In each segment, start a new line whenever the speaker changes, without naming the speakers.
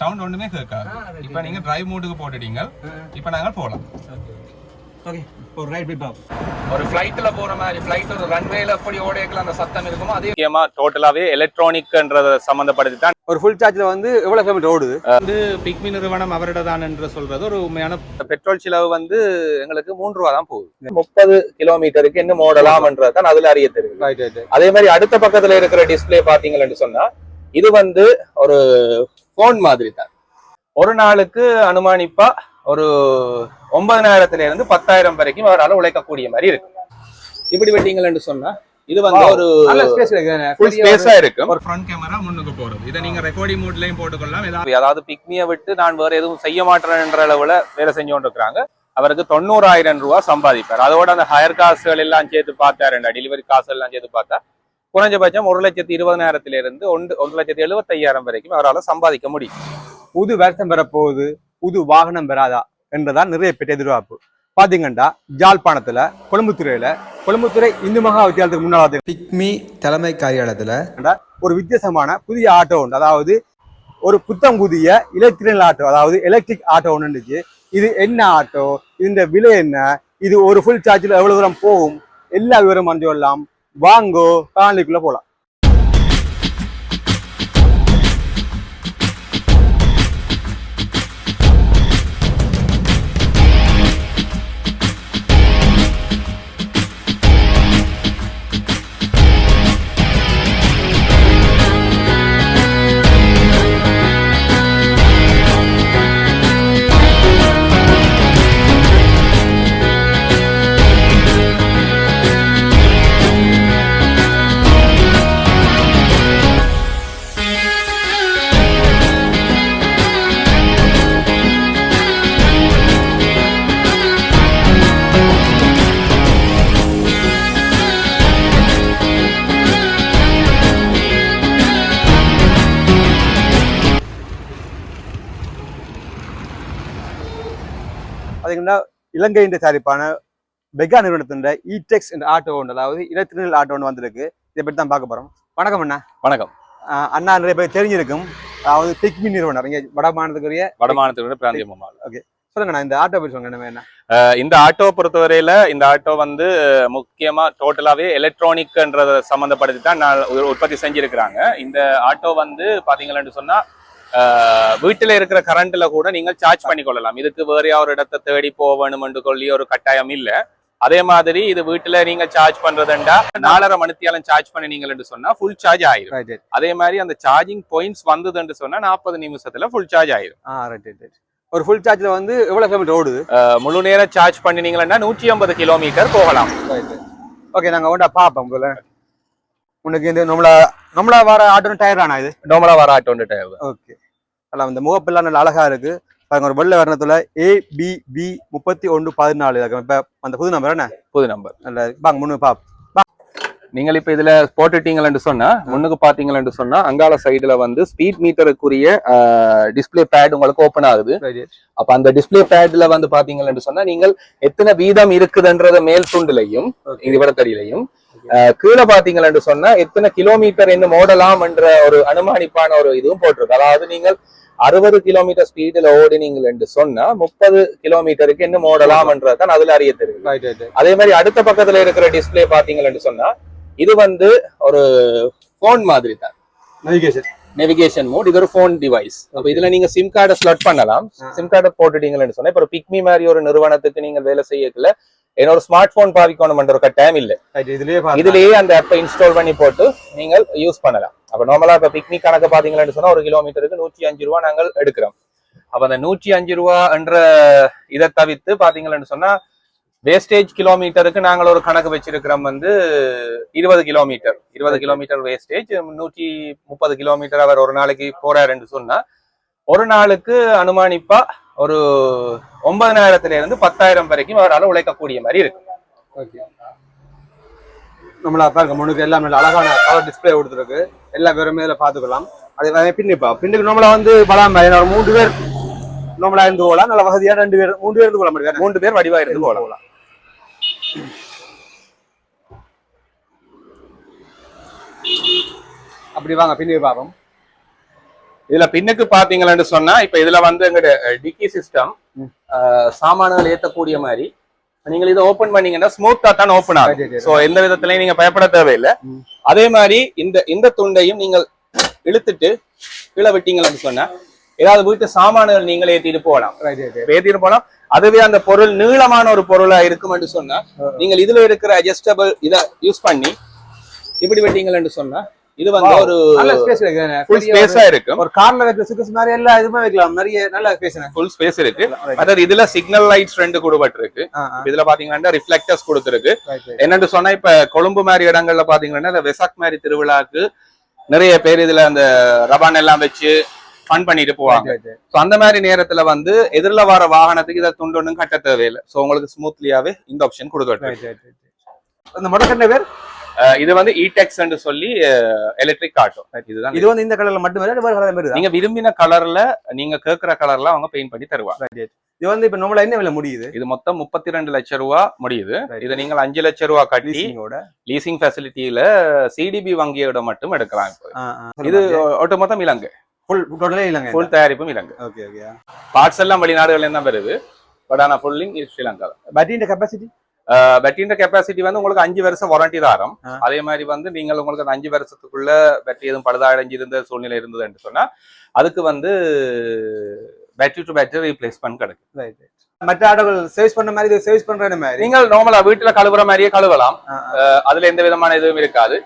Sound ஒண்ணுமே
கேட்காது. இப்போ நீங்க டிரைவ் மோடுக்கு போட்டுட்டீங்க. இப்போ நாங்கள் போகலாம்
ஓகே ஒரு ரைட்
ஒரு போற மாதிரி ஃப்ளைட் ஒரு ரன்வேல எப்படி ஓடையக்கலாம் அந்த சத்தம் இருக்குமோ அதே முக்கியமா டோட்டலாவே எலக்ட்ரானிக்ன்றத சம்பந்தப்படுத்தி தான்.
ஒரு ஃபுல் சார்ஜ்ல வந்து எவ்வளவு கிலோமீட்டர் ஓடுது?
வந்து பிக்மி நிறுவனம் அவரிடதான் என்று சொல்றது ஒரு உண்மையான பெட்ரோல் செலவு வந்து எங்களுக்கு மூன்று ரூபா தான் போகுது. முப்பது கிலோமீட்டருக்கு என்ன மோடலாம்ன்றது தான் அதுல அறிய தெரியும் அதே மாதிரி அடுத்த பக்கத்துல இருக்கிற டிஸ்ப்ளே பாத்தீங்கன்னு சொன்னா இது வந்து ஒரு போன் மாதிரி தான் ஒரு நாளுக்கு அனுமானிப்பா ஒரு ஒன்பதனாயிரத்துல இருந்து பத்தாயிரம் வரைக்கும் அவரால் உழைக்கக்கூடிய மாதிரி இருக்கு. இப்படி வெட்டிங்கன்னு சொன்னா இது வந்து. ஒரு ஃபுல் ஸ்பேஸா இருக்கும். ஒரு ஃப்ரண்ட் கேமரா முன்னுக்கு போறது. இதை நீங்க ரெக்கார்டிங் மோட்லயும் போட்டுக்கொள்ளலாம். அதாவது பிக்மியை விட்டு நான் வேற எதுவும் செய்ய மாட்டேன்ற அளவுல வேலை செஞ்சோண்டு இருக்கிறாங்க. அவருக்கு தொண்ணூறாயிரம் ரூபாய் சம்பாதிப்பார். அதோட அந்த ஹயர் காசுகள் எல்லாம் சேர்த்து பார்த்தாருண்டா டெலிவரி காசு எல்லாம் சேர்த்து பார்த்தா குறைஞ்சபட்சம் ஒரு லட்சத்தி இருபதாயிரத்துல இருந்து ஒன்று ஒரு லட்சத்தி எழுபத்தையாயிரம் வரைக்கும் அவரால் சம்பாதிக்க முடியும்.
புது வருஷம் பெறப்போகுது புது வாகனம் பெறாதா என்றதான் நிறைய பேர் எதிர்பார்ப்பு. பாத்தீங்கன்னா ஜாழ்ப்பாணத்துல கொழும்புத்துறையில கொழும்புத்துறை இந்து மகா வித்தியாலயத்துக்கு முன்னாடி
பிக்மி தலைமை காரியாலயத்தில்
ஒரு வித்தியாசமான புதிய ஆட்டோ உண்டு. அதாவது ஒரு புத்தம் புதிய எலக்ட்ரிக்கல் ஆட்டோ அதாவது எலக்ட்ரிக் ஆட்டோ ஒன்று இருந்துச்சு. இது என்ன ஆட்டோ இந்த விலை என்ன இது ஒரு ஃபுல் சார்ஜில் எவ்வளவு தூரம் போகும் எல்லா விவரம் அறிஞ்சு கொள்ளலாம். வாங்கோ காணொலிக்குள்ள போலாம். இலங்கையின் தயாரிப்பான பெகா நிறுவனத்தின் இடெக்ஸ் என்ற ஆட்டோ ஒன்று அதாவது எலக்ட்ரிக்கல் ஆட்டோ ஒன்று வந்திருக்கு. இதை பற்றி தான் பார்க்க போறோம். வணக்கம் அண்ணா.
வணக்கம்.
அண்ணா நிறைய பேர் தெரிஞ்சிருக்கும். அதாவது பிக்மி நிறுவனம் இங்கே வட மாநிலத்துக்குரிய
வடமானத்தினுடைய பிராந்திய மாநிலம்
சொல்லுங்க இந்த ஆட்டோ பற்றி சொல்லுங்க என்ன
இந்த ஆட்டோ பொறுத்தவரையில இந்த ஆட்டோ வந்து முக்கியமா டோட்டலாவே எலக்ட்ரானிக்ன்றத சம்மந்தப்படுத்தி தான் நான் உற்பத்தி செஞ்சிருக்கிறாங்க. இந்த ஆட்டோ வந்து பாத்தீங்கன்னு சொன்னா வீட்டுல இருக்கிற கரண்ட்ல கூட நீங்கள் சார்ஜ் பண்ணி கொள்ளலாம் இதுக்கு வேற ஒரு இடத்தை தேடி போகணும்னு சொல்லி ஒரு கட்டாயம் இல்ல. அதே மாதிரி இது வீட்டுல நீங்க சார்ஜ் பண்றதுண்டா நாலரை மணித்தியாலம் சார்ஜ் பண்ணினீங்கன்னு சொன்னா ஃபுல் சார்ஜ் ஆயிரும். அதே மாதிரி அந்த சார்ஜிங் பாயிண்ட்ஸ் வந்ததுன்னு சொன்னா நாற்பது நிமிஷத்துல ஃபுல் சார்ஜ் ஆயிரும்.
ஒரு ஃபுல் சார்ஜில் வந்து எவ்வளோ கிலோமீட்டர் ஓடுது?
முழு நேரம் சார்ஜ் பண்ணினீங்கன்னா நூற்றி ஐம்பது கிலோமீட்டர் போகலாம்.
ஓகே நாங்கள் ஒன்றா பார்ப்போம் போல உனக்கு இந்த நம்மள நம்மள வர ஆட்டோ டயர் ஆனா இது?
டோமலா வர ஆட்டோ டயர்
ஓகே நல்லா இந்த முகப்பெல்லாம் நல்ல அழகா இருக்கு. பாருங்க ஒரு வெள்ளை வர்ணத்துல ஏபிபி முப்பத்தி ஒன்று பதினாலு இப்போ அந்த புது நம்பர் என்ன
புது நம்பர்
நல்லா பாங்க முன்னு பாப்.
நீங்கள் இப்ப இதுல போட்டுட்டீங்கன்னு சொன்னா முன்னுக்கு பாத்தீங்கன்னு சொன்னா அங்கால சைடுல வந்து ஸ்பீட் மீட்டருக்குரிய டிஸ்ப்ளே பேட் உங்களுக்கு ஓபன் ஆகுது. அப்ப அந்த டிஸ்ப்ளே பேட்ல வந்து பாத்தீங்கன்னு சொன்னா நீங்கள் எத்தனை வீதம் இருக்குதுன்றத மேல் துண்டுலையும் இது விடத்தடியிலையும் கீழே பாத்தீங்கன்னு சொன்னா எத்தனை கிலோமீட்டர் என்ன மோடலாம் என்ற ஒரு அனுமானிப்பான ஒரு இதுவும் போட்டிருக்கு. அதாவது நீங்கள் அறுபது கிலோமீட்டர் ஸ்பீடுல ஓடினீங்கள் என்று சொன்னா முப்பது கிலோமீட்டருக்கு என்ன மோடலாம்ன்றத தான் அதுல அறிய தெரியும் அதே மாதிரி அடுத்த பக்கத்துல இருக்கிற டிஸ்ப்ளே பாத்தீங்கன்னு சொன்னா இது வந்து ஒரு போன் மாதிரி தான்
நேவிகேஷன்
நேவிகேஷன் மோட் இது ஒரு போன் டிவைஸ் அப்ப இதுல நீங்க சிம் கார்டை ஸ்லட் பண்ணலாம். சிம் கார்டை போட்டுட்டீங்கன்னு சொன்னா இப்ப பிக்மி மாதிரி ஒரு நிறுவனத்துக்கு நீங்க வேலை செய்யக்கல என்னோட ஸ்மார்ட் போன் பாவிக்கணும் ஒரு கட்டாயம் இல்ல.
இதுலயே
அந்த ஆப்பை இன்ஸ்டால் பண்ணி போட்டு நீங்கள் யூஸ் பண்ணலாம். அப்ப நார்மலா இப்ப பிக்னிக் கணக்கு பாத்தீங்கன்னு சொன்னா ஒரு கிலோமீட்டருக்கு நூற்றி அஞ்சு ரூபா நாங்கள் எடுக்கிறோம். அப்ப அந்த நூற்றி அஞ்சு ரூபா என்ற இதை தவிர்த்து பாத்தீங்கன்னு சொன்னா வேஸ்டேஜ் கிலோமீட்டருக்கு நாங்கள் ஒரு கணக்கு வச்சிருக்கிறோம் வந்து இருபது கிலோமீட்டர் இருபது கிலோமீட்டர் வேஸ்டேஜ் நூற்றி முப்பது கிலோமீட்டர் அவர் ஒரு நாளைக்கு போறாருன்னு சொன்னா ஒரு நாளுக்கு அனுமானிப்பா ஒரு ஒன்பதனாயிரத்துல இருந்து பத்தாயிரம் வரைக்கும் அவரால் உழைக்கக்கூடிய மாதிரி இருக்கு.
ஓகே. நம்மள பாருங்க முன்னுக்கு எல்லாம் நல்ல அழகான கலர் டிஸ்பிளே கொடுத்துருக்கு. எல்லா பேருமே இதில் பார்த்துக்கலாம். அதே பின்னிப்பா பின்னுக்கு நம்மள வந்து பலாம் ஒரு மூன்று பேர் நம்மளா இருந்து போகலாம். நல்ல வசதியா ரெண்டு பேர் மூன்று பேர் இருந்து போகலாம். முடியாது
மூன்று பேர் வடிவா இருந்து போகலாம்.
அப்படி வாங்க பின்னாடி பார்ப்போம்
இதுல பின்னுக்கு பாத்தீங்கன்னு சொன்னா இப்ப இதுல வந்து எங்க டிக்கி சிஸ்டம் சாமான்கள் ஏத்தக்கூடிய மாதிரி. நீங்கள் இதை ஓபன் பண்ணீங்கன்னா ஸ்மூத்தா தான் ஓபன் ஆகும். சோ எந்த விதத்திலையும் நீங்க பயப்பட தேவையில்லை. அதே மாதிரி இந்த இந்த துண்டையும் நீங்கள் இழுத்துட்டு கீழே விட்டீங்கன்னு சொன்னா ஏதாவது வீட்டு சாமான்கள் நீங்களே ஏத்திட்டு போகலாம். ஏத்திட்டு போலாம் அதுவே அந்த பொருள் நீளமான ஒரு பொருளா இருக்கும்னு சொன்னா நீங்கள் இதுல இருக்கிற அட்ஜஸ்டபிள் இத யூஸ் பண்ணி இப்படி விட்டீங்கன்னு சொன்னா இது வந்து. ஒரு
நல்ல ஸ்பேஸ் இருக்கு.
ஃபுல் ஸ்பேஸா இருக்கும்
ஒரு கார்ல வைக்கிற சுக்கஸ் மாதிரி எல்லா இதுமே வைக்கலாம். நிறைய நல்ல ஸ்பேஸ்
ஃபுல் ஸ்பேஸ் இருக்கு. அதாவது இதுல சிக்னல் லைட்ஸ் ரெண்டு கொடுபட்டிருக்கு இதுல பாத்தீங்கன்னா ரிஃப்ளெக்டர்ஸ் கொடுத்துருக்கு. என்னன்னு சொன்னா இப்ப கொழும்பு மாதிரி இடங்கள்ல பாத்தீங்கன்னா இந்த வெசாக் மாதிரி திருவிழாக்கு நிறைய பேர் இதுல அந்த ரபான் எல்லாம் வச்சு ஃபன் பண்ணிட்டு போவாங்க. சோ அந்த மாதிரி நேரத்துல வந்து எதிரில வர வாகனத்துக்கு இதை துண்டு ஒண்ணும் கட்ட தேவையில்லை. சோ உங்களுக்கு ஸ்மூத்லியாவே இந்த ஆப்ஷன் கொடுக்கட்டும்
அந்த மொடக்கண்ட பேர்?
இது வந்து இடெக்ஸ் சொல்லி எலக்ட்ரிக் ஆட்டோ இதுதான்
இது வந்து இந்த கலர்ல மட்டுமே வேற
நீங்க விரும்பின கலர்ல நீங்க கேக்குற கலர்ல அவங்க பெயிண்ட் பண்ணி தருவாங்க.
இது வந்து இப்ப நம்மள என்ன விலை முடியுது?
இது மொத்தம் முப்பத்தி ரெண்டு லட்சம் ரூபா முடியுது. இதை நீங்கள் அஞ்சு லட்சம் ரூபா கட்டி லீசிங் ஃபெசிலிட்டியில சிடிபி வங்கியோட மட்டும் எடுக்கலாம் இப்போ இது ஒட்டுமொத்தம் இலங்கை.
ஃபுல் டோட்டலே இல்லங்க
ஃபுல் தயாரிப்பும் இலங்கை.
ஓகே ஓகே
பார்ட்ஸ் எல்லாம் வெளிநாடுகள்ல தான் வருது. பட் ஆனா ஃபுல்லிங் ஸ்ரீலங்கா
பேட்டரியோட கெபாசிட்டி
பேட்டரியோட கெப்பாசிட்டி வந்து உங்களுக்கு அஞ்சு வருஷம் வாரண்டி தாரம். அதே மாதிரி வந்து நீங்கள் உங்களுக்கு அந்த அஞ்சு வருஷத்துக்குள்ள பேட்டரி எதுவும் பழுதடைஞ்சிருந்த சூழ்நிலை இருந்ததுன்னு சொன்னா அதுக்கு வந்து பேட்டரி டு பேட்டரி ரீப்ளேஸ்மெண்ட் கிடைக்கும்.
மற்ற ஆட்டோகள் சேவ்ஸ் பண்ண மாதிரி இது சேவ்ஸ் பண்ற மாதிரி?
நீங்கள் நார்மலா வீட்டுல கழுவுற மாதிரியே கழுவலாம். அதுல எந்த விதமான இதுவும் இருக்காது.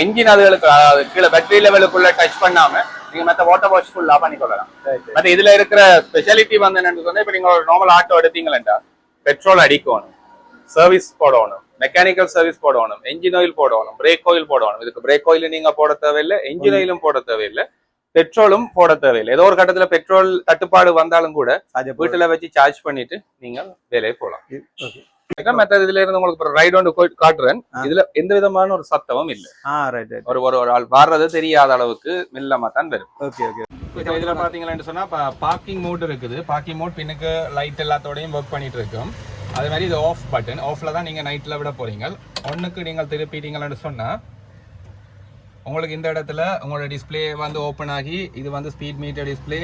என்ஜின் அதுகளுக்கு கீழே பேட்டரி லெவலுக்குள்ள டச் பண்ணாம நீங்க மத்த வாட்டர் வாஷ் ஃபுல்லா பண்ணிக்கொள்ளலாம். மத்த இதுல இருக்கிற ஸ்பெஷாலிட்டி வந்து என்னன்னு சொன்னா இப்ப நீங்க ஒரு நார்மல் ஆட்டோ எடுத்தீங்களா பெட்ரோல் அடிக்கணும். சர்வீஸ் போடணும். மெக்கானிக்கல் சர்வீஸ் போடணும். என்ஜின் ஆயில் போடணும். பிரேக் ஆயில் போடணும். இதுக்கு பிரேக் ஆயில் நீங்க போட தேவையில்லை. என்ஜின் ஆயிலும் போட தேவையில்லை. பெட்ரோலும் போட தேவையில்லை. ஏதோ ஒரு கட்டத்துல பெட்ரோல் தட்டுப்பாடு வந்தாலும் கூட வீட்டுல வச்சு சார்ஜ் பண்ணிட்டு நீங்க வேலையை போகலாம்
ஓகே
மற்ற இதுல இருந்து உங்களுக்கு ரைட் ஒன்று காட்டுறேன். இதுல எந்த விதமான ஒரு சத்தமும் இல்ல.
ஆ ரைட் ரைட்
ஒரு ஒரு ஆள் வர்றது தெரியாத அளவுக்கு மெல்லமா தான் வரும்.
ஓகே ஓகே
இதுல பாத்தீங்கன்னு சொன்னா பார்க்கிங் மோட் இருக்குது. பார்க்கிங் மோட் பின்னுக்கு லைட் எல்லாத்தோடையும் ஒர்க் பண்ணிட்டு இருக்கும். அதே மாதிரி இது ஆஃப் பட்டன் ஆஃப்ல தான் நீங்கள் நைட்டில் விட போகிறீங்க ஒன்றுக்கு நீங்கள் திருப்பிட்டீங்கன்னு சொன்னால் உங்களுக்கு இந்த இடத்துல உங்களோட டிஸ்பிளே வந்து ஓப்பன் ஆகி இது வந்து ஸ்பீட் மீட்டர் டிஸ்ப்ளே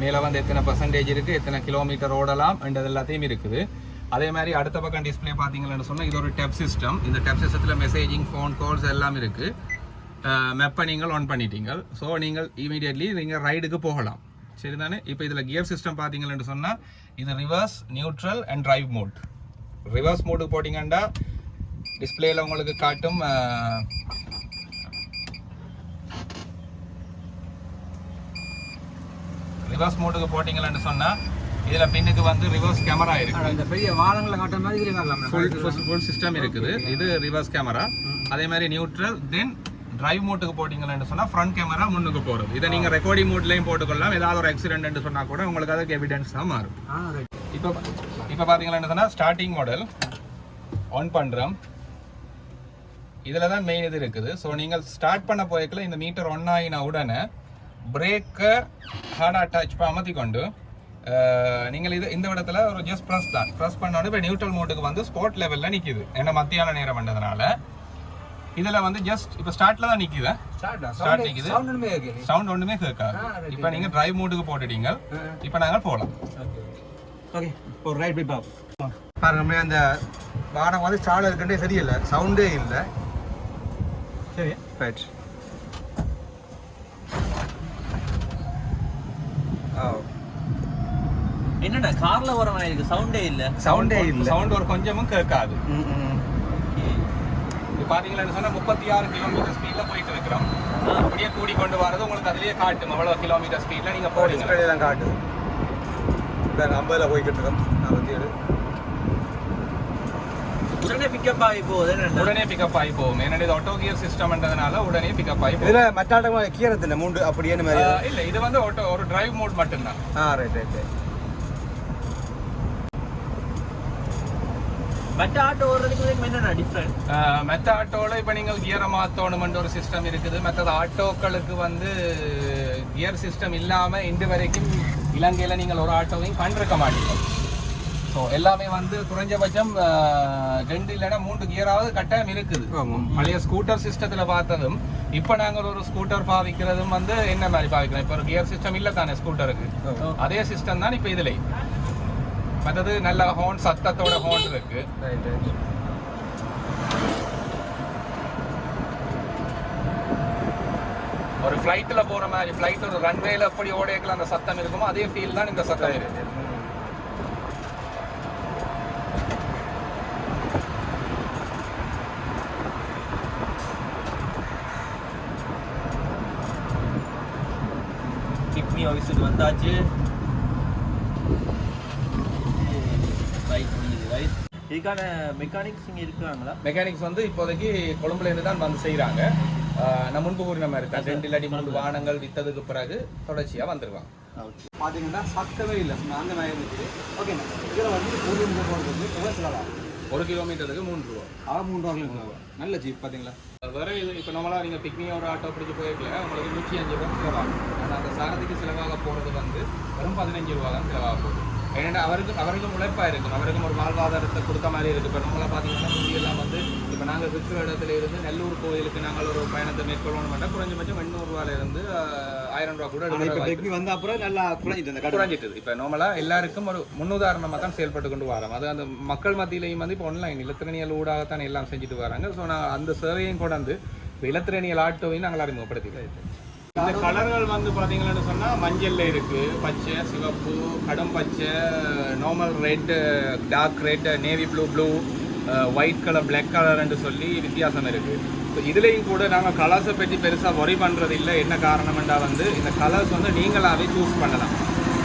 மேலே வந்து எத்தனை பர்சன்டேஜ் இருக்கு எத்தனை கிலோமீட்டர் ஓடலாம் என்றது எல்லாத்தையும் இருக்குது. அதே மாதிரி அடுத்த பக்கம் டிஸ்பிளே பார்த்தீங்கன்னு சொன்னால் இது ஒரு டெப் சிஸ்டம் இந்த டெப் சிஸ்டத்தில் மெசேஜிங் ஃபோன் கால்ஸ் எல்லாம் இருக்குது மெப்பை நீங்கள் ஆன் பண்ணிட்டீங்க. ஸோ நீங்கள் இமீடியட்லி நீங்கள் ரைடுக்கு போகலாம். சரிதானே இப்போ இதில் கியர் சிஸ்டம் பார்த்தீங்கன்னு சொன்னால் இது reverse neutral and drive mode reverse மோடுக்கு போட்டிங்கன்னா டிஸ்பிளேல உங்களுக்கு காட்டும் ரிவர்ஸ் மோடுக்கு போட்டிங்கன்னு சொன்னா இதுல பின்னுக்கு வந்து ரிவர்ஸ் கேமரா இருக்கு.
இந்த பெரிய வாகனங்களை காட்டுற மாதிரி
ஃபுல் சிஸ்டம் இருக்குது. இது ரிவர்ஸ் கேமரா அதே மாதிரி நியூட்ரல் தென் டிரைவ் மோட்டுக்கு போட்டிங்கன்னு சொன்னா ஃப்ரண்ட் கேமரா முன்னுக்கு போறது. இதை நீங்க ரெக்கார்டிங் மோட்லயும் போட்டுக்கொள்ளலாம். ஏதாவது ஒரு ஆக்சிடென்ட் சொன்னா கூட உங்களுக்கு அதுக்கு எவிடன்ஸ் தான் மாறும். இப்போ இப்போ பாத்தீங்கன்னா சொன்னா ஸ்டார்டிங் மாடல் ஆன் பண்றோம். இதுல தான் மெயின் இது இருக்குது. ஸோ நீங்கள் ஸ்டார்ட் பண்ண போய்க்கல இந்த மீட்டர் ஒன் ஆகின உடனே பிரேக்கை ஹார்டாக டச் அமர்த்தி கொண்டு நீங்கள் இது இந்த இடத்துல ஒரு ஜஸ்ட் ப்ரெஸ் தான். ப்ரெஸ் பண்ணோடனே இப்போ நியூட்ரல் மோட்டுக்கு வந்து ஸ்பாட் லெவலில் நிற்கிது ஏன்னா மத்தியான நேரம் பண்ணதுனால இதில் வந்து ஜஸ்ட் இப்போ ஸ்டார்ட்ல தான் நிற்கிது Start நிக்குது.
சவுண்ட் ஒண்ணுமே
கேட்காது இப்போ நீங்கள் டிரைவ் மோட்டுக்கு போட்டுட்டீங்க. இப்போ நாங்கள் போகலாம்
ஓகே ஒரு ரைட் போய் பாப்போம் பாருங்க அந்த வாகனம் வந்து ஸ்டார்ட் இருக்குன்றே சரியில்லை. சவுண்டே இல்லை. சரி. ரைட்
என்னடா கார்ல வர மாதிரி இருக்கு. சவுண்டே இல்ல.
சவுண்டே இல்லை.
சவுண்ட் ஒரு கொஞ்சமும் கேட்காது. இது பாத்தீங்களா சொன்னா முப்பத்தி ஆறு கிலோமீட்டர் ஸ்பீட்ல போயிட்டு இருக்கிறோம். அப்படியே கூடி கொண்டு வரது உங்களுக்கு அதுலயே காட்டும். எவ்வளவு கிலோமீட்டர் ஸ்பீட்ல நீங்க போறீங்க.
டிஸ்பிளே தான் காட்டுது இப்போ ஐம்பதில் போய்கிட்டு இருக்கோம். நாற்பத்தி ஏழு.
உடனே பிக்கப் ஆகி போகுது?
உடனே பிக்கப் ஆகி போகும். ஏன்னா இது ஆட்டோ கியர் சிஸ்டம்ன்றதுனால உடனே பிக்கப் ஆகி போகும்.
இதில் மற்ற ஆட்டங்கள் கீரத்தில் மூன்று அப்படியே மாதிரி
ஆஹ் இல்ல இது வந்து ஆட்டோ ஒரு டிரைவ் மோட் மட்டும்தான்.
ஆ ரைட் ரைட் ரைட்
மற்ற ஆட்டோ ஓடுறதுக்கு என்னடா டிஃப்ரெண்ட்
மத்த ஆட்டோல இப்ப நீங்கள் கியரை மாத்தணும்ன்ற ஒரு சிஸ்டம் இருக்குது. மற்றது ஆட்டோக்களுக்கு வந்து கியர் சிஸ்டம் இல்லாம இன்று வரைக்கும் இலங்கையில நீங்கள் ஒரு ஆட்டோவையும் கண்டிருக்க மாட்டீங்க ஸோ எல்லாமே வந்து குறைஞ்சபட்சம் ரெண்டு இல்லைன்னா மூன்று கியராவது கட்டாயம் இருக்குது. பழைய ஸ்கூட்டர் சிஸ்டத்துல பார்த்ததும் இப்போ நாங்கள் ஒரு ஸ்கூட்டர் பாவிக்கிறதும் வந்து என்ன மாதிரி பாவிக்கிறோம்? இப்போ ஒரு கியர் சிஸ்டம் இல்லை தானே ஸ்கூட்டருக்கு அதே சிஸ்டம் தான் இப்போ இதுல மற்றது நல்ல ஹோன் சத்தத்தோட ஹோன் இருக்கு. ஒரு ஃப்ளைட்ல போற மாதிரி ஃப்ளைட் ஒரு ரன்வேல எப்படி ஓடையக்கலாம் அந்த சத்தம் இருக்குமோ அதே ஃபீல் தான் இந்த சத்தம் இருக்கு.
கிட்னி ஆஃபீஸுக்கு வந்தாச்சு ரைட் முடியுது ரைட் இதுக்கான மெக்கானிக்ஸ் இங்கே இருக்கிறாங்களா
மெக்கானிக்ஸ் வந்து இப்போதைக்கு கொழும்புல இருந்து தான் வந்து செய்கிறாங்க நான் முன்பு கூறின மாதிரி தான். ரெண்டு இல்லாட்டி மூன்று வாகனங்கள் வித்ததுக்கு பிறகு தொடர்ச்சியா வந்துருவாங்க.
பார்த்தீங்கன்னா சத்தமே இல்லை. அந்த மாதிரி இருந்துச்சு ஓகேண்ணா இதில் வந்து ஒரு போகிறது எவ்வளோ செலவாகும்?
ஒரு கிலோமீட்டருக்கு மூன்று ரூபா.
ஆக மூன்று ரூபா. நல்ல ஜீப் பார்த்தீங்களா
வேற இது இப்போ நம்மளா நீங்கள் பிக்னிக் ஒரு ஆட்டோ பிடிச்சி போயிருக்கல உங்களுக்கு நூற்றி அஞ்சு ரூபா செலவாகும். ஆனால் அந்த சாரதிக்கு செலவாக போகிறது வந்து வெறும் பதினஞ்சு ரூபா தான் செலவாக போகுது. ஏன்னா அவருக்கு அவருக்கும் உழைப்பா இருக்கும். அவருக்கும் ஒரு வாழ்வாதாரத்தை கொடுத்த மாதிரி இருக்கு. இப்போ நம்மளா பார்த்தீங்கன்னா முந்தியெல்லாம் வந்து இப்போ நாங்கள் இருக்கிற இடத்துல இருந்து நெல்லூர் கோயிலுக்கு நாங்கள் ஒரு பயணத்தை மேற்கொள்ளணும் பண்ணால் குறைஞ்சபட்சம் ஆஹ், ஆயிரம் ரூபா கூட
டெக்னி வந்த அப்புறம் நல்லா குறைஞ்சிட்டு
குறைஞ்சிட்டது இப்போ நார்மலாக எல்லாருக்கும் ஒரு முன்னுதாரணமாக தான் செயல்பட்டு கொண்டு வரோம். அது அந்த மக்கள் மத்தியிலையும் வந்து இப்போ ஆன்லைன் இலத்திரனியல் ஊடாகத்தான் எல்லாம் செஞ்சுட்டு வராங்க. ஸோ நான் அந்த சேவையும் கொண்டாந்து இப்போ இலத்திரனியல் ஆட்டோவையும் நாங்கள் அறிமுகப்படுத்திக்கிறோம் இந்த கலர்கள் வந்து பார்த்தீங்கன்னு சொன்னால் மஞ்சள்ல இருக்கு பச்சை சிவப்பு கடும் பச்சை normal red dark red navy blue blue white colour black கலர்னு சொல்லி வித்தியாசம் இருக்கு. ஸோ இதுலேயும் கூட நாங்கள் கலர்ஸை பற்றி பெருசாக ஒரி பண்ணுறது இல்லை என்ன காரணம்டா வந்து இந்த கலர்ஸ் வந்து நீங்களாவே சூஸ் பண்ணலாம்.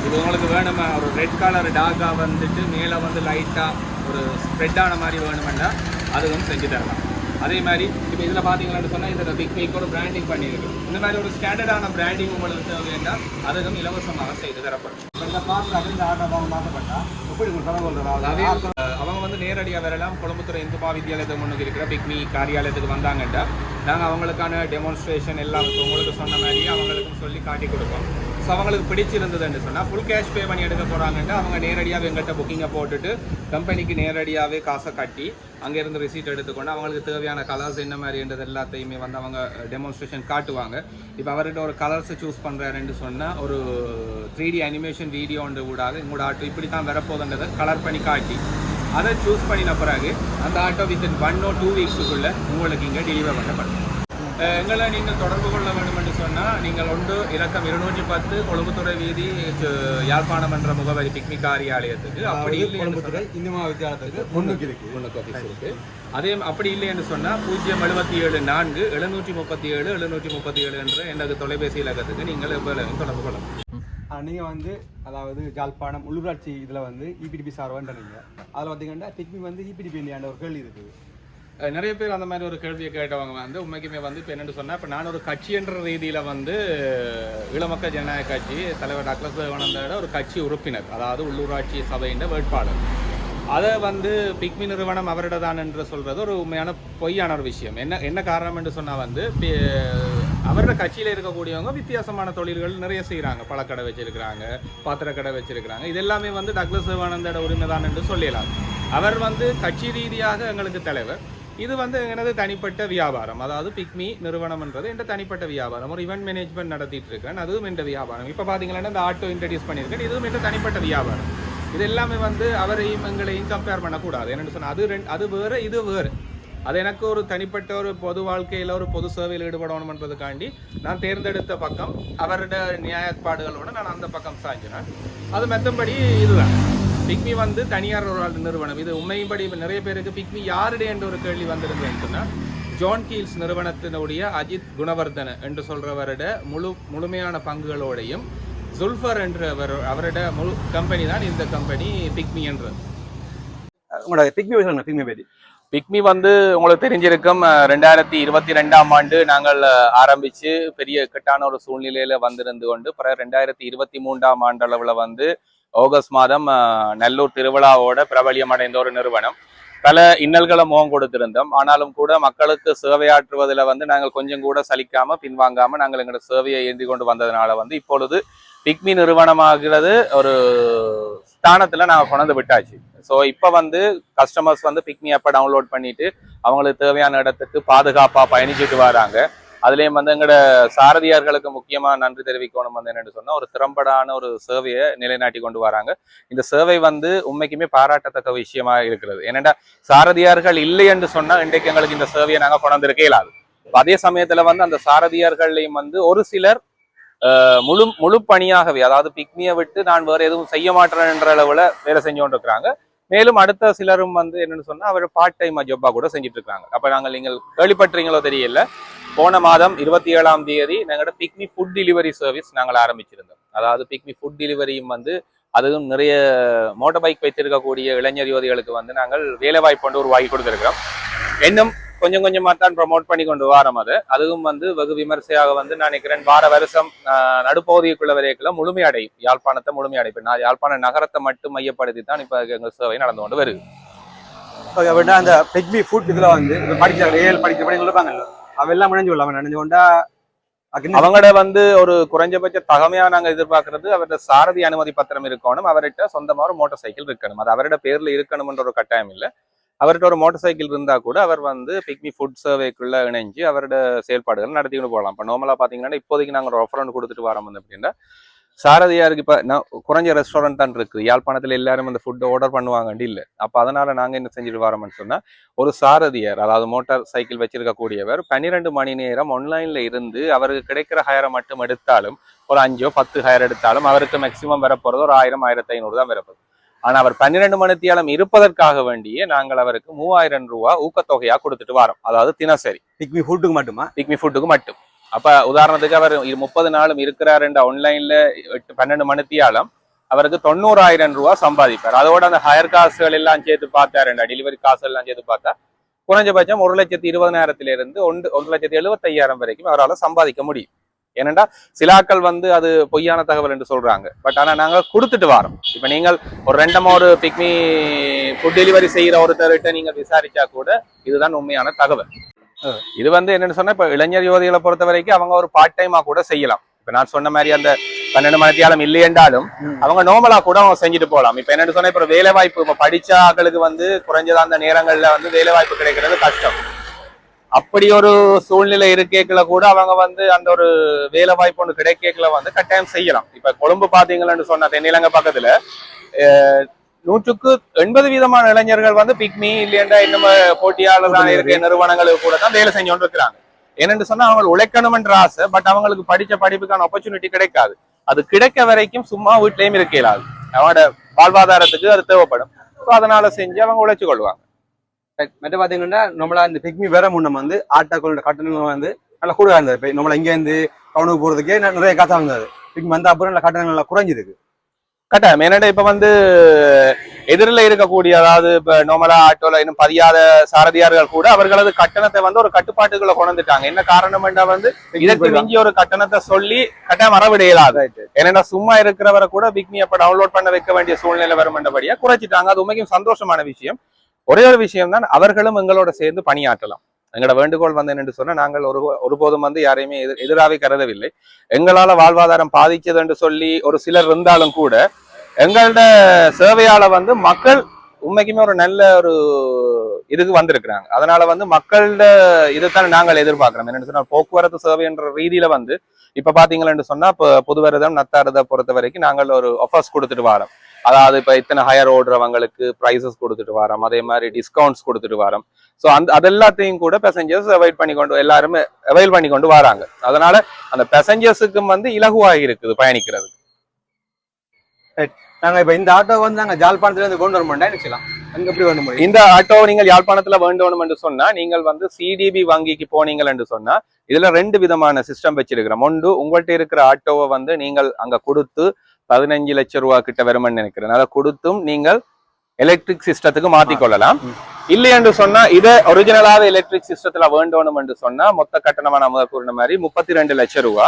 இது உங்களுக்கு வேணுமா? ஒரு ரெட் கலர் டார்க்காக வந்துட்டு மேலே வந்து லைட்டாக ஒரு ஸ்ப்ரெட்டான மாதிரி வேணுமெண்டா அதுவும் செஞ்சு தரலாம். அதே மாதிரி இப்போ இதில் பார்த்தீங்கன்னு சொன்னால் இந்த பிக்னிக் ஒரு பிராண்டிங் பண்ணியிருக்கு. இந்த மாதிரி ஒரு ஸ்டாண்டர்டான பிராண்டிங் உங்களுக்கு தேவைன்னா அதுவும் இலவசமாக செய்து தரப்படும்.
இந்த பார்த்து அப்படின்ற ஆட்டோ பாவம் மாற்றப்பட்டா எப்படி தகவல்
அவங்க வந்து நேரடியாக வரலாம் கொழும்புத்துறை இந்து மகாவித்யாலயத்துக்கு முன்னுக்கு இருக்கிற பிக்னி காரியாலயத்துக்கு வந்தாங்கட்டா நாங்கள் அவங்களுக்கான டெமான்ஸ்ட்ரேஷன் எல்லாம் உங்களுக்கு சொன்ன மாதிரி அவங்களுக்கும் சொல்லி காட்டி கொடுப்போம். ஸோ அவங்களுக்கு பிடிச்சிருந்ததுன்னு சொன்னால் ஃபுல் கேஷ் பே பண்ணி எடுக்க போகிறாங்கன்ட்டு அவங்க நேரடியாக எங்கள்கிட்ட புக்கிங்கை போட்டுட்டு கம்பெனிக்கு நேரடியாகவே காசை கட்டி அங்கேருந்து ரிசீட் எடுத்துக்கொண்டு அவங்களுக்கு தேவையான கலர்ஸ் என்ன மாதிரின்றது எல்லாத்தையுமே வந்து அவங்க டெமான்ஸ்ட்ரேஷன் காட்டுவாங்க. இப்போ அவர்கிட்ட ஒரு கலர்ஸை சூஸ் பண்ணுறாருன்னு சொன்னால் ஒரு த்ரீ டி அனிமேஷன் வீடியோன்ற கூடாது உங்களோட ஆட்டோ இப்படி தான் வரப்போகுதுன்றதை கலர் பண்ணி காட்டி அதை சூஸ் பண்ணின பிறகு அந்த auto within one or two வீக்ஸுக்குள்ளே உங்களுக்கு இங்கே டெலிவர் பண்ணப்படும் எங்களை நீங்கள் தொடர்பு கொள்ள வேண்டும் என்று சொன்னால் நீங்கள் ஒன்று இலக்கம் இருநூற்றி பத்து கொழும்புத்துறை வீதி யாழ்ப்பாணம் என்ற முகவரி பிக்னிக் காரியாலயத்துக்கு. அப்படி இல்லை என்று
கொழும்புத்துறை இந்து மகாவித்யாலயத்துக்கு முன்னுக்கு இருக்கு.
முன்னுக்கு ஆஃபீஸ் இருக்கு. அதே அப்படி இல்லை என்று சொன்னால் பூஜ்ஜியம் எழுபத்தி ஏழு நான்கு எழுநூற்றி முப்பத்தி ஏழு எழுநூற்றி முப்பத்தி ஏழு என்ற எனது தொலைபேசி இலக்கத்துக்கு நீங்கள் தொடர்பு கொள்ளலாம்.
நீங்கள் வந்து அதாவது ஜாழ்ப்பாணம் உள்ளூராட்சி இதில் வந்து E இபிடிபி சார்பன்றீங்க அதில் பார்த்தீங்கன்னா பிக்மி வந்து E இபிடிபி இந்தியாண்ட ஒரு கேள்வி இருக்குது.
நிறைய பேர் அந்த மாதிரி ஒரு கேள்வியை கேட்டவங்க வந்து உண்மைக்குமே வந்து இப்போ என்னென்னு சொன்னால் இப்போ நான் ஒரு கட்சி என்ற ரீதியில் வந்து ஈழமக்கள் ஜனநாயக கட்சி தலைவர் டாக்டர் தேவானந்தோட ஒரு கட்சி உறுப்பினர் அதாவது உள்ளூராட்சி சபையின் வேட்பாளர். அதை வந்து பிக்மி நிறுவனம் அவரிடதான் என்று சொல்கிறது ஒரு உண்மையான பொய்யான ஒரு விஷயம். என்ன என்ன காரணம் என்று சொன்னால் வந்து அவரோட கட்சியில் இருக்கக்கூடியவங்க வித்தியாசமான தொழில்கள் நிறைய செய்கிறாங்க பழக்கடை வச்சிருக்கிறாங்க பாத்திரக்கடை வச்சிருக்கிறாங்க. இது எல்லாமே வந்து டக்ளஸ் சிவானந்தோட உரிமை தான் என்று சொல்லலாம் அவர் வந்து கட்சி ரீதியாக எங்களுக்கு தலைவர். இது வந்து எனது தனிப்பட்ட வியாபாரம். அதாவது பிக்மி நிறுவனம்ன்றது என்ற தனிப்பட்ட வியாபாரம். ஒரு இவெண்ட் மேனேஜ்மெண்ட் நடத்திட்டு இருக்கேன் அதுவும் என்ற வியாபாரம். இப்போ பார்த்தீங்கன்னா இந்த ஆட்டோ இன்ட்ரடியூஸ் பண்ணியிருக்கேன் இதுவும் என்ற தனிப்பட்ட வியாபாரம். இது எல்லாமே வந்து அவரையும் எங்களையும் கம்பேர் பண்ணக்கூடாது. என்னென்னு சொன்னால் அது ரெண்டு அது வேறு இது வேறு. அது எனக்கு ஒரு தனிப்பட்ட ஒரு பொது வாழ்க்கையில் ஒரு பொது சேவையில் ஈடுபடணும்ன்றதுக்காண்டி நான் தேர்ந்தெடுத்த பக்கம் அவரோட நியாயப்பாடுகளோடு நான் அந்த பக்கம் சாய்ஞ்சினேன். அது மற்றபடி இதுதான். பிக்மி வந்து தனியார் ஒரு ஆள் நிறுவனம். இது உண்மையின்படி நிறைய பேருக்கு பிக்மி யாருடைய என்ற ஒரு கேள்வி வந்திருந்ததுன்னு சொன்னால் ஜான் கீல்ஸ் நிறுவனத்தினுடைய அஜித் குணவர்தன என்று சொல்றவரோட முழு முழுமையான பங்குகளோடையும் சுல்ஃபர் என்றவர் அவரோட முழு கம்பெனி தான் இந்த கம்பெனி பிக்மி என்றது
உங்களோட பிக்மி பிக்மி பற்றி
பிக்மி வந்து உங்களுக்கு தெரிஞ்சிருக்கும் ரெண்டாயிரத்தி இருபத்தி ரெண்டாம் ஆண்டு நாங்கள் அஹ், ஆரம்பிச்சு பெரிய இக்கட்டான ஒரு சூழ்நிலையில வந்திருந்து கொண்டு பிறகு ரெண்டாயிரத்தி இருபத்தி மூன்றாம் ஆண்டு அளவுல வந்து ஆகஸ்ட் மாதம் நல்லூர் திருவிழாவோட பிரபலியம் அடைந்த ஒரு நிறுவனம். பல இன்னல்களை முகம் கொடுத்திருந்தோம். ஆனாலும் கூட மக்களுக்கு சேவையாற்றுவதில் வந்து நாங்கள் கொஞ்சம் கூட சலிக்காம பின்வாங்காம நாங்கள் எங்களோட சேவையை ஏந்தி கொண்டு வந்ததுனால வந்து இப்பொழுது பிக்மி நிறுவனமாகிறது ஒரு ஸ்தானத்தில் நாங்கள் கொண்டு விட்டாச்சு. ஸோ இப்போ வந்து கஸ்டமர்ஸ் வந்து பிக்மி ஆப்பை டவுன்லோட் பண்ணிட்டு அவங்களுக்கு தேவையான இடத்துக்கு பாதுகாப்பாக பயணிச்சுட்டு வராங்க. அதுலயும் வந்து எங்களோட சாரதியார்களுக்கு முக்கியமா நன்றி தெரிவிக்கணும் வந்து என்னென்னு சொன்னா ஒரு திறம்படான ஒரு சேவையை நிலைநாட்டி கொண்டு வராங்க. இந்த சேவை வந்து உண்மைக்குமே பாராட்டத்தக்க விஷயமா இருக்கிறது. ஏனென்றா சாரதியார்கள் இல்லை என்று சொன்னா இன்றைக்கு எங்களுக்கு இந்த சேவையை நாங்க கொண்டிருக்க இயலாது அப்ப அதே சமயத்துல வந்து அந்த சாரதியார்கள்லையும் வந்து ஒரு சிலர் முழு முழு பணியாகவே அதாவது பிக்மியை விட்டு நான் வேற எதுவும் செய்ய மாட்டேன் என்ற அளவுல வேலை செஞ்சு கொண்டு இருக்கிறாங்க மேலும் அடுத்த சிலரும் வந்து என்னன்னு சொன்னா அவர் பார்ட் டைம் ஜப்பாக கூட செஞ்சுட்டு இருக்காங்க. அப்ப நாங்கள் நீங்கள் கேள்விப்பட்டீங்களோ தெரியல. போன மாதம் இருபத்தி ஏழாம் தேதி எங்களோட பிக்னி ஃபுட் டெலிவரி சர்வீஸ் நாங்கள் ஆரம்பிச்சிருந்தோம். அதாவது பிக்னி ஃபுட் டெலிவரியும் வந்து அதுவும் நிறைய மோட்டார் பைக் வைத்திருக்கக்கூடிய இளைஞர் யுவதிகளுக்கு வந்து நாங்கள் வேலை வாய்ப்பு கொண்டு உருவாக்கி கொடுத்துருக்கிறோம். இன்னும் கொஞ்சம் கொஞ்சமாக தான் ப்ரமோட் பண்ணி கொண்டு வாரம் அது. அதுவும் வந்து வெகு விமர்சையாக வந்து நான் நினைக்கிறேன் வார வருஷம் நடுப்பகுதிக்குள்ள வரைக்குள்ள முழுமையடையும் யாழ்ப்பாணத்தை முழுமையடைப்பேன் நான் யாழ்ப்பாண நகரத்தை மட்டும் மையப்படுத்தி தான் இப்போ எங்கள் சேவை நடந்து கொண்டு வருது.
அப்படின்னா அந்த பிக்மி ஃபுட் இதில் வந்து இப்ப ஏழு படிக்கிற படி இருப்பாங்கல்ல அவெல்லாம் முடிஞ்சு கொள்ளாம நினைஞ்சு கொண்டா
அவங்கட வந்து ஒரு குறைஞ்சபட்ச தகமையா நாங்க எதிர்பார்க்கறது அவரோட சாரதி அனுமதி பத்திரம் இருக்கணும் அவர்கிட்ட சொந்தமா ஒரு மோட்டார் சைக்கிள் இருக்கணும். அது அவரோட பேர்ல இருக்கணும்ன்ற ஒரு கட்டாயம் இல்ல. அவர்கிட்ட ஒரு மோட்டார் சைக்கிள் இருந்தா கூட அவர் வந்து பிக்மி ஃபுட் சர்வேக்குள்ள இணைஞ்சு அவரோட செயல்பாடுகள் நடத்திக்கிட்டு போகலாம். இப்போ நார்மலா பாத்தீங்கன்னா இப்போதைக்கு நாங்க ஒரு ஆஃபர் கொடுத்துட்டு வரோம் வந்து அப்படின்னா சாரதியாருக்கு இப்ப நான் குறைஞ்ச ரெஸ்டாரண்ட் தான் இருக்குது யாழ்ப்பாணத்துல எல்லாரும் அந்த ஃபுட் ஆர்டர் பண்ணுவாங்கன்னு இல்ல அப்ப அதனால நாங்க என்ன செஞ்சுட்டு வரோம்னு சொன்னா ஒரு சாரதியர் அதாவது மோட்டார் சைக்கிள் வச்சிருக்கக்கூடியவர் பன்னிரெண்டு மணி நேரம் ஆன்லைன்ல இருந்து அவருக்கு கிடைக்கிற ஹயரை மட்டும் எடுத்தாலும் ஒரு அஞ்சோ பத்து ஹயர் எடுத்தாலும் அவருக்கு மேக்சிமம் வரப்போறது ஒரு ஆயிரம் ஆயிரத்தி ஐநூறு தான் வரப்போகுது. ஆனா அவர் பன்னிரெண்டு மணித்தியாலம் இருப்பதற்காக வேண்டியே நாங்கள் அவருக்கு மூவாயிரம் ரூபாய் ஊக்கத்தொகையா கொடுத்துட்டு வரோம். அதாவது தினசரி.
பிக்மி ஃபுட்டுக்கு மட்டுமா?
பிக்மி ஃபுட்டுக்கு மட்டும். அப்ப உதாரணத்துக்கு அவர் முப்பது நாளும் இருக்கிறார் ஆன்லைன்ல எட்டு பன்னெண்டு மணித்தியாலம் அவருக்கு தொண்ணூறாயிரம் ரூபாய் சம்பாதிப்பார். அதோட அந்த ஹயர் காசுகள் எல்லாம் சேர்த்து பார்த்தாருண்டா? டெலிவரி காசு எல்லாம் சேர்த்து பார்த்தா குறைஞ்சபட்சம் ஒரு லட்சத்தி இருபதனாயிரத்திலிருந்து ஒன்று ஒரு லட்சத்தி எழுபத்தையாயிரம் வரைக்கும் அவரால் சம்பாதிக்க முடியும். ஏனென்றா சிலாக்கள் வந்து அது பொய்யான தகவல் என்று சொல்றாங்க. பட் ஆனா நாங்க கொடுத்துட்டு வரோம். இப்ப நீங்கள் ஒரு ரெண்டமோ ஒரு பிக்மி ஃபுட் டெலிவரி செய்கிற ஒருத்தர்கிட்ட நீங்க விசாரிச்சா கூட இதுதான் உண்மையான தகவல். இது வந்து என்னன்னு சொன்னா இப்ப இளைஞர் யுவதிகளை பொறுத்த வரைக்கும் அவங்க ஒரு பார்ட் டைமா கூட செய்யலாம். இப்ப நான் சொன்ன மாதிரி அந்த பன்னெண்டு மணித்தியாலம் இல்லையென்றாலும் அவங்க நார்மலா கூட அவங்க செஞ்சுட்டு போகலாம். இப்ப என்னன்னு சொன்னா இப்ப வேலை வாய்ப்பு இப்ப படிச்ச வந்து குறைஞ்சது அந்த நேரங்கள்ல வந்து வேலை வாய்ப்பு கிடைக்கிறது கஷ்டம். அப்படி ஒரு சூழ்நிலை இருக்கேக்கல கூட அவங்க வந்து அந்த ஒரு வேலை வாய்ப்பு ஒன்று கிடைக்கல வந்து கட்டாயம் செய்யலாம். இப்ப கொழும்பு பாத்தீங்கன்னு சொன்ன தென்னிலங்கை பக்கத்துல நூற்றுக்கு எண்பது வீதமான இளைஞர்கள் வந்து பிக்மி இல்லையண்டா இன்னும் போட்டியாளரான இருக்க நிறுவனங்களுக்கு கூட தான் வேலை செஞ்சோண்டு இருக்கிறாங்க ஏனென்று சொன்னா அவங்க உழைக்கணும்ன்ற ஆசை பட் அவங்களுக்கு படிச்ச படிப்புக்கான ஆப்பர்ச்சுனிட்டி கிடைக்காது. அது கிடைக்க வரைக்கும் சும்மா வீட்லயும் இருக்க இயலாது அவனோட வாழ்வாதாரத்துக்கு அது தேவைப்படும். ஸோ அதனால செஞ்சு அவங்க உழைச்சு கொள்வாங்க.
மற்ற பாத்தீங்கன்னா நம்மளா இந்த பிக்மி வேற முன்னம் வந்து ஆட்டோக்களோட கட்டணங்கள் வந்து நல்லா கூட இருந்தது. இப்போ நம்மள இங்க இருந்து டவுனுக்கு போறதுக்கே நிறைய காசா இருந்தது பிக்மி வந்த அப்புறம் நல்லா கட்டணங்கள் நல்லா குறைஞ்சிருக்கு.
கட்டாயம் ஏன்னா இப்ப வந்து எதிரில் இருக்கக்கூடிய அதாவது இப்ப நார்மலா ஆட்டோல இன்னும் பதியாத சாரதியார்கள் கூட அவர்களது கட்டணத்தை வந்து ஒரு கட்டுப்பாட்டுக்குள்ள கொண்டு வந்துட்டாங்க. என்ன காரணம்னா வந்து இதற்கு மிஞ்சி ஒரு கட்டணத்தை சொல்லி கட்டாயம் மறவிட இயலாது. ஏன்னா சும்மா இருக்கிறவரை கூட பிக்மி அப்ப டவுன்லோட் பண்ண வைக்க வேண்டிய சூழ்நிலை வருமென்றபடியா குறைச்சிட்டாங்க. அது உண்மைக்கும் சந்தோஷமான விஷயம். ஒரே ஒரு விஷயம் தான் அவர்களும் எங்களோட சேர்ந்து பணியாற்றலாம். எங்களோட வேண்டுகோள் வந்து என்று சொன்னால் நாங்கள் ஒரு ஒருபோதும் வந்து யாரையுமே எதிர் எதிராகவே கருதவில்லை. எங்களால் வாழ்வாதாரம் பாதிச்சது என்று சொல்லி ஒரு சிலர் இருந்தாலும் கூட எங்களோட சேவையால வந்து மக்கள் உண்மைக்குமே ஒரு நல்ல ஒரு இதுக்கு வந்திருக்கிறாங்க. அதனால வந்து மக்களோட இதைத்தான் நாங்கள் எதிர்பார்க்கிறோம். என்னன்னு சொன்னால் போக்குவரத்து சேவை என்ற ரீதியில வந்து இப்ப பாத்தீங்களன்னு சொன்னா இப்போ புதுவரதம் நத்தாரதை பொறுத்த வரைக்கும் நாங்கள் ஒரு ஆஃபர்ஸ் கொடுத்துட்டு வரோம். அதாவது இப்ப இத்தனை ஹையர் ஓடுறவங்களுக்கு ப்ரைசஸ் கொடுத்துட்டு வரோம். அதே மாதிரி டிஸ்கவுண்ட்ஸ் கொடுத்துட்டு வரோம். ஸோ அந்த அது எல்லாத்தையும் கூட பேசஞ்சர்ஸ் அவாய்ட் பண்ணி கொண்டு எல்லாருமே அவைல் பண்ணி கொண்டு வராங்க. அதனால அந்த பேசஞ்சர்ஸுக்கும் வந்து இலகுவாக இருக்குது பயணிக்கிறது
நாங்க இப்ப இந்த ஆட்டோ வந்து நாங்க ஜாழ்ப்பாணத்துல இருந்து கொண்டு வர முடியும்
இந்த ஆட்டோ நீங்கள் யாழ்ப்பாணத்துல வேண்டும் என்று சொன்னா நீங்கள் வந்து சிடிபி வங்கிக்கு போனீங்கள் என்று சொன்னா இதுல ரெண்டு விதமான சிஸ்டம் வச்சிருக்கிறோம். ஒன்று உங்கள்ட்ட இருக்கிற ஆட்டோவை வந்து நீங்கள் அங்க கொடுத்து பதினஞ்சு லட்சம் ரூபா கிட்ட வரும்னு நினைக்கிறேன். அதை கொடுத்தும் நீங்கள் எலக்ட்ரிக் சிஸ்டத்துக்கு மாத்திக் கொள்ளலாம். இல்லை என்று சொன்னா இதை ஒரிஜினலாவே எலக்ட்ரிக் சிஸ்டத்துல வேண்டணும் என்று சொன்னா மொத்த கட்டணமா நான் முதல் கூறின மாதிரி முப்பத்தி ரெண்டு லட்சம் ரூபா.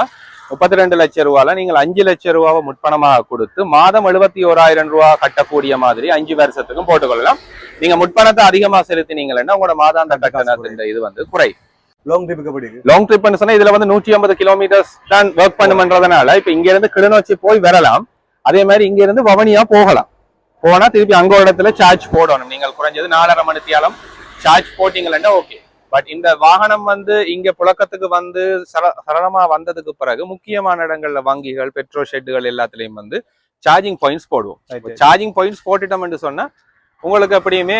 முப்பத்தி ரெண்டு லட்சம் ரூபால நீங்கள் அஞ்சு லட்சம் ரூபாவை முற்பணமாக கொடுத்து மாதம் எழுபத்தி ஓராயிரம் ரூபா கட்டக்கூடிய மாதிரி அஞ்சு வருஷத்துக்கும் போட்டுக்கொள்ளலாம். நீங்க முற்பணத்தை அதிகமா செலுத்தினீங்கன்னா உங்களோட மாதாந்த கட்டணத்தின் இது வந்து குறை
லாங் ட்ரிப்புக்கு எப்படி இருக்கு?
லாங் ட்ரிப்னு சொன்னா இதுல வந்து நூற்றி ஐம்பது கிலோமீட்டர்ஸ் தான் ஒர்க் பண்ணுமன்றதுனால இப்ப இங்க இருந்து கிளிநொச்சி போய் வரலாம். அதே மாதிரி இங்க இருந்து வவனியா போகலாம். போனா திருப்பி அங்க ஒரு இடத்துல சார்ஜ் போடணும். நீங்கள் குறைஞ்சது நாலரை மணி தியாலம். சார்ஜ் போட்டீங்களா ஓகே பட் இந்த வாகனம் வந்து இங்க புழக்கத்துக்கு வந்து சர சரளமா வந்ததுக்கு பிறகு முக்கியமான இடங்கள்ல வங்கிகள் பெட்ரோல் ஷெட்டுகள் எல்லாத்துலயும் வந்து சார்ஜிங் பாயிண்ட்ஸ் போடுவோம். சார்ஜிங் பாயிண்ட்ஸ் போட்டுட்டோம்னு சொன்னா உங்களுக்கு எப்படியுமே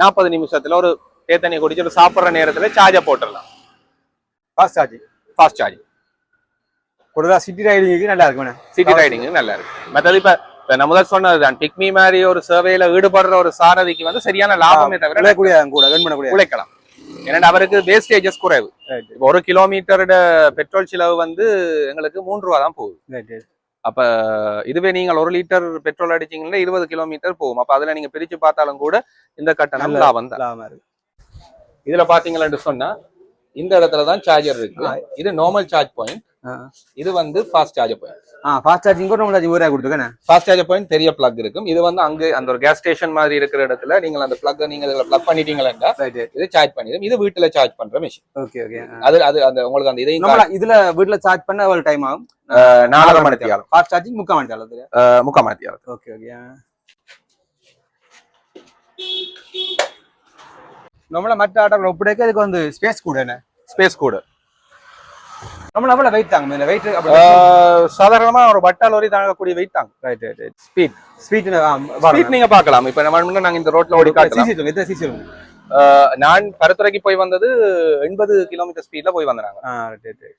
நாற்பது நிமிஷத்துல ஒரு தேத்தண்ணி குடிச்சு ஒரு சாப்பிடுற நேரத்துல சார்ஜை போட்டுடலாம்.
ஃபாஸ்ட் சார்ஜிங்
ஃபாஸ்ட் சார்ஜிங்
கூடுதலா சிட்டி ரைடிங்க்கு நல்லா இருக்கும்
சிட்டி ரைடிங் நல்லா இருக்கு மற்றது இப்ப இப்ப நான் முதல் சொன்னதுதான் பிக்மி மாதிரி ஒரு சர்வேல ஈடுபடுற ஒரு சாரதிக்கு வந்து சரியான லாபமே தவிர
விளையக்கூடிய கூட வென் பண்ணக்கூடிய
உழைக்கலாம். ஏன்னா அவருக்கு வேஸ்டேஜஸ் குறைவு. ஒரு கிலோமீட்டரோட பெட்ரோல் செலவு வந்து எங்களுக்கு மூன்று ரூபா தான் போகுது. அப்ப இதுவே நீங்கள் ஒரு லிட்டர் பெட்ரோல் அடிச்சீங்கன்னா இருபது கிலோமீட்டர் போகும். அப்ப அதுல நீங்க பிரிச்சு பார்த்தாலும் கூட இந்த கட்டணம் லாபம் தான். இதுல பாத்தீங்கன்னு சொன்னா இந்த இடத்துல தான் சார்ஜர் இருக்கு. இது நார்மல் சார்ஜ் பாயிண்ட். இது வந்து ஃபாஸ்ட் சார்ஜர் பாயிண்ட்
ஆ ஃபாஸ்ட் சார்ஜிங் கூட சார்ஜிங் ஊரே கொடுத்துருக்கேன்?
ஃபாஸ்ட் சார்ஜர் பாயிண்ட் பெரிய பிளக் இருக்கும். இது வந்து அங்க அந்த ஒரு கேஸ் ஸ்டேஷன் மாதிரி இருக்கிற இடத்துல நீங்கள் அந்த பிளக் நீங்க இதுல பிளக் பண்ணிட்டீங்களா இது சார்ஜ் பண்ணிடும். இது வீட்டுல சார்ஜ் பண்ற மிஷின்
ஓகே ஓகே
அது அது அந்த உங்களுக்கு அந்த இதையும்
இதுல வீட்ல சார்ஜ் பண்ண எவ்வளவு டைம் ஆகும்?
நாலரை மணி தியாலம்
ஃபாஸ்ட் சார்ஜிங் முக்கால் மணி தேவை
முக்கால் மணி தியாலம்
ஓகே ஓகே நம்மள மற்ற ஆட்டோக்களை ஒப்படைக்க இதுக்கு வந்து ஸ்பேஸ் கூட என்ன?
ஸ்பேஸ் கூட
நம்மள அவ்வளவு வெயிட் தாங்க இந்த வெயிட்
சாதாரணமா ஒரு பட்டா லோரி தாங்கக்கூடிய வெயிட் தாங்க.
Right right right
speed
speed
speed நீங்க பார்க்கலாம். இப்ப நம்ம நாங்க இந்த ரோட்ல ஓடி
சிசி எத்தனை சிசி
நான் பரத்துறைக்கு போய் வந்தது எண்பது கிலோமீட்டர் ஸ்பீட்ல போய் வந்தாங்க
ரைட் ரைட்